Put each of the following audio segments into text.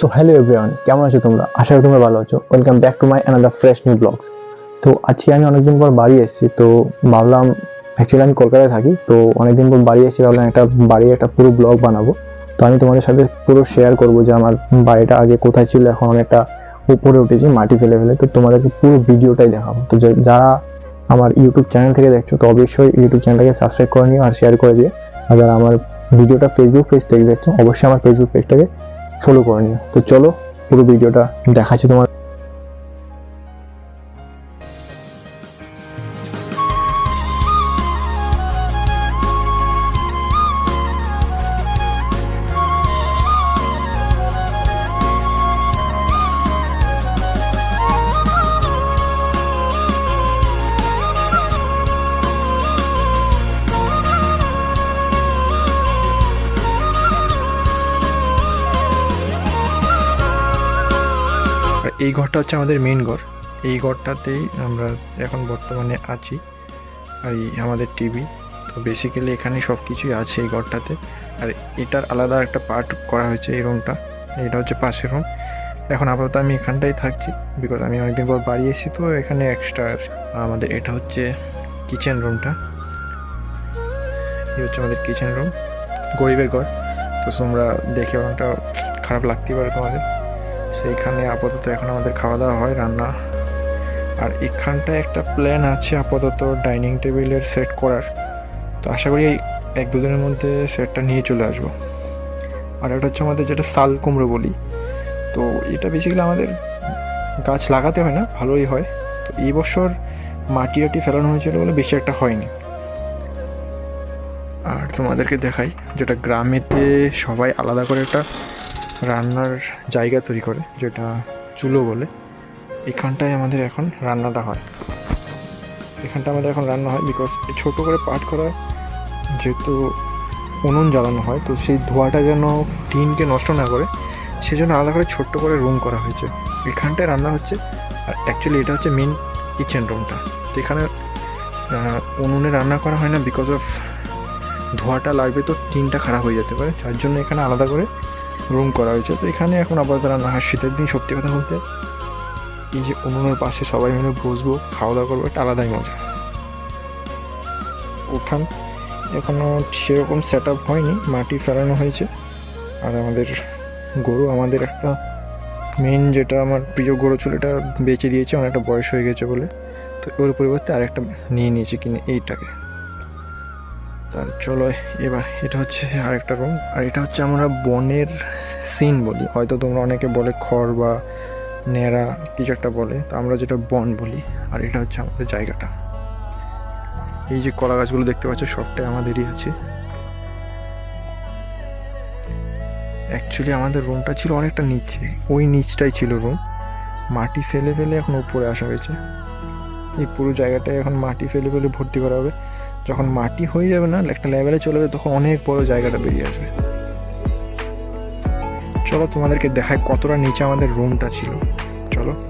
So hello everyone কেমন আছো তোমরা? আশা করি তোমরা ভালো আছো। Welcome back to my another fresh new blogs তো, আজকে আমি অনেকদিন পর বাড়ি এসেছি, তো ভাবলাম অ্যাকচুয়ালি আমি কলকাতায় থাকি, তো অনেকদিন পর বাড়ি এসেছি ভাবলাম একটা বাড়ির একটা পুরো ব্লগ বানাবো। তো আমি তোমাদের সাথে পুরো শেয়ার করব যে আমার বাড়িটা আগে কোথায় ছিল, এখন অনেকটা উপরে উঠেছি, মাটি ফেলে ফেলে। তো তোমাদেরকে পুরো ভিডিওটাই দেখাবো। তো যারা আমার ইউটিউব চ্যানেল থেকে দেখছ, তো অবশ্যই ইউটিউব চ্যানেলটাকে সাবস্ক্রাইব করে নিও আর শেয়ার করে দিও। আর যারা আমার ভিডিওটা ফেসবুক পেজ থেকে দেখছ, অবশ্যই আমার ফেসবুক পেজটাকে ফলো করে নিও তো চলো পুরো ভিডিওটা দেখাচ্ছি তোমার এই ঘরটা হচ্ছে আমাদের মেন ঘর। এই ঘরটাতেই আমরা এখন বর্তমানে আছি আর এই আমাদের টিভি তো বেসিক্যালি এখানে সব কিছুই আছে এই ঘরটাতে। আর এটার আলাদা একটা পার্ট করা হয়েছে এই রুমটা এটা হচ্ছে পাশের রুম এখন আপাতত আমি এখানটাই থাকছি বিকজ আমি অনেকদিন পর বাড়ি এসেছি, তো এখানে এক্সট্রা আমাদের এটা হচ্ছে কিচেন রুমটা এই হচ্ছে আমাদের কিচেন রুম গরিবের ঘর। তো তোমরা দেখে অনেকটা খারাপ লাগতেই পারে তোমাদের। সেইখানে আপাতত এখন আমাদের খাওয়া দাওয়া হয়, রান্না। আর এখানটায় একটা প্ল্যান আছে আপাতত ডাইনিং টেবিলের সেট করার। তো আশা করি এক দুদিনের মধ্যে সেটটা নিয়ে চলে আসব। আর এটা হচ্ছে আমাদের যেটা সাল কুমড়ো বলি। তো এটা বেসিক্যালি আমাদের গাছ লাগাতে হয় না, ভালোই হয়। তো এই বছর মাটি আটি ফেলানো হয়েছিল বলে বেশি একটা হয়নি। আর তোমাদেরকে দেখাই, যেটা গ্রামেতে সবাই আলাদা করে একটা রান্নার জায়গা তৈরি করে, যেটা চুলো বলে। এখানটায় আমাদের এখন রান্নাটা হয়। এখানটা আমাদের এখন রান্না হয় বিকজ ছোট করে পাট করা যেহেতু উনুন জ্বালানো হয়, তো সেই ধোঁয়াটা যেন টিনকে নষ্ট না করে, সেজন্য আলাদা করে ছোট্ট করে রুম করা হয়েছে। এখানটায় রান্না হচ্ছে, আর অ্যাকচুয়ালি এটা হচ্ছে মেন কিচেন রুমটা তো এখানে উনুনে রান্না করা হয় না বিকজ অফ ধোঁয়াটা লাগবে তো টিনটা খারাপ হয়ে যেতে পারে। যার জন্য এখানে আলাদা করে রুম করা হয়েছে। তো এখানে এখন আপাতত রান্না হয় শীতের দিন, সত্যি কথা বলতে। এই যে উনুনের পাশে সবাই মিলে বসবো খাওয়া দাওয়া করব, একটা আলাদাই মজা। উঠান। এখনও সেরকম সেট আপ হয়নি, মাটি ফেলানো হয়েছে। আর আমাদের গরু, আমাদের একটা মেন যেটা আমার প্রিয় গরু ছিল, এটা বেঁচে দিয়েছে, অনেকটা বয়স হয়ে গেছে বলে। তো ওর পরিবর্তে আরেকটা নিয়ে নিয়েছি কিনে, এইটাকে। তার চলো, এবার এটা হচ্ছে আরেকটা রুম আর এটা হচ্ছে আমরা বনের সিন বলি। হয়তো তোমরা অনেকে বলে খড় বা ন্যাড়া কিছু একটা বলে, তো আমরা যেটা বন বলি, আর এটা হচ্ছে আমাদের জায়গাটা। এই যে কলা গাছগুলো দেখতে পাচ্ছ, সবটাই আমাদেরই আছে। অ্যাকচুয়ালি আমাদের রুমটা ছিল অনেকটা নিচে, ওই নিচটাই ছিল রুম মাটি ফেলে ফেলে এখন উপরে আসা হয়েছে। এই পুরো জায়গাটায় এখন মাটি ফেলে ফেলে ভর্তি করা হবে। যখন মাটি হয়ে যাবে না, একটা লেভেলে চলে যাবে, তখন অনেক বড় জায়গাটা বেরিয়ে আসবে। চলো তোমাদেরকে দেখায় কতটা নিচে আমাদের রুমটা ছিল। চলো।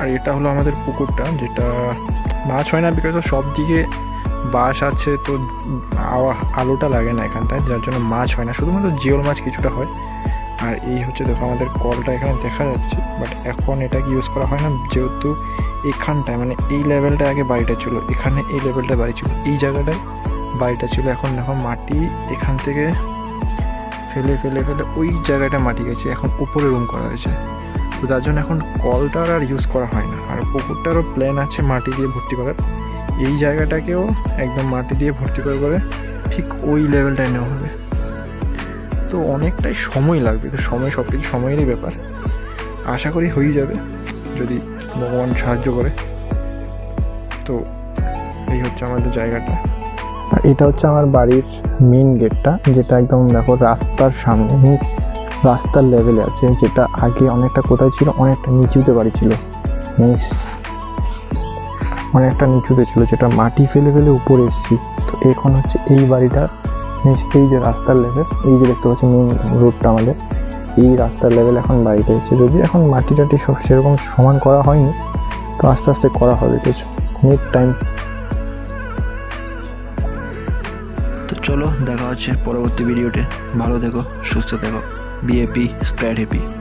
আর এটা হলো আমাদের পুকুরটা, যেটা মাছ হয় না বিকজ সব দিকে বাঁশ আছে, তো আলোটা লাগে না এখানটায়, যার জন্য মাছ হয় না। শুধুমাত্র জিওল মাছ কিছুটা হয়। আর এই হচ্ছে দেখো আমাদের কলটা এখানে দেখা যাচ্ছে বাট এখন এটাকে ইউজ করা হয় না, যেহেতু এখানটায় মানে এই লেভেলটা আগে বাড়িটা ছিল, এখানে এই লেভেলটা বাড়ি ছিল, এই জায়গাটায় বাড়িটা ছিল। এখন দেখো মাটি এখান থেকে ফেলে ফেলে ফেলে ওই জায়গাটা মাটি গেছে, এখন উপরে রুম করা হয়েছে। তো যার জন্য এখন কলটার আর ইউজ করা হয় না। আর পুকুরটারও প্ল্যান আছে মাটি দিয়ে ভর্তি করার। এই জায়গাটাকেও একদম মাটি দিয়ে ভর্তি করে করে ঠিক ওই লেভেলটায় নেওয়া হবে। তো অনেকটাই সময় লাগবে, তো সময় সব কিছু সময়েরই ব্যাপার। আশা করি হয়ে যাবে, যদি ভগবান সাহায্য করে। তো এই হচ্ছে আমাদের জায়গাটা। এটা হচ্ছে আমার বাড়ির মেন গেটটা যেটা একদম দেখো রাস্তার সামনে রাস্তার লেভেলে আছে, যেটা আগে অনেকটা কোথায় ছিল, অনেকটা নিচুতে বাড়ি ছিল। অনেকটা নিচুতে ছিল, যেটা মাটি ফেলে ফেলে উপরে এসেছি। তো এখন হচ্ছে এই বাড়িটা এই যে রাস্তার লেভেল এই যে দেখতে পাচ্ছি মেন রোডটা আমাদের, এই রাস্তার লেভেল এখন বাড়িটা এসেছে যদি এখন মাটি টাটি সব সেরকম সমান করা হয়নি, তো আস্তে আস্তে করা হবে কিছু নেট টাইম তো চলো, দেখা হচ্ছে পরবর্তী ভিডিওতে ভালো থেকো, সুস্থ থেকো। be happy, spread happy.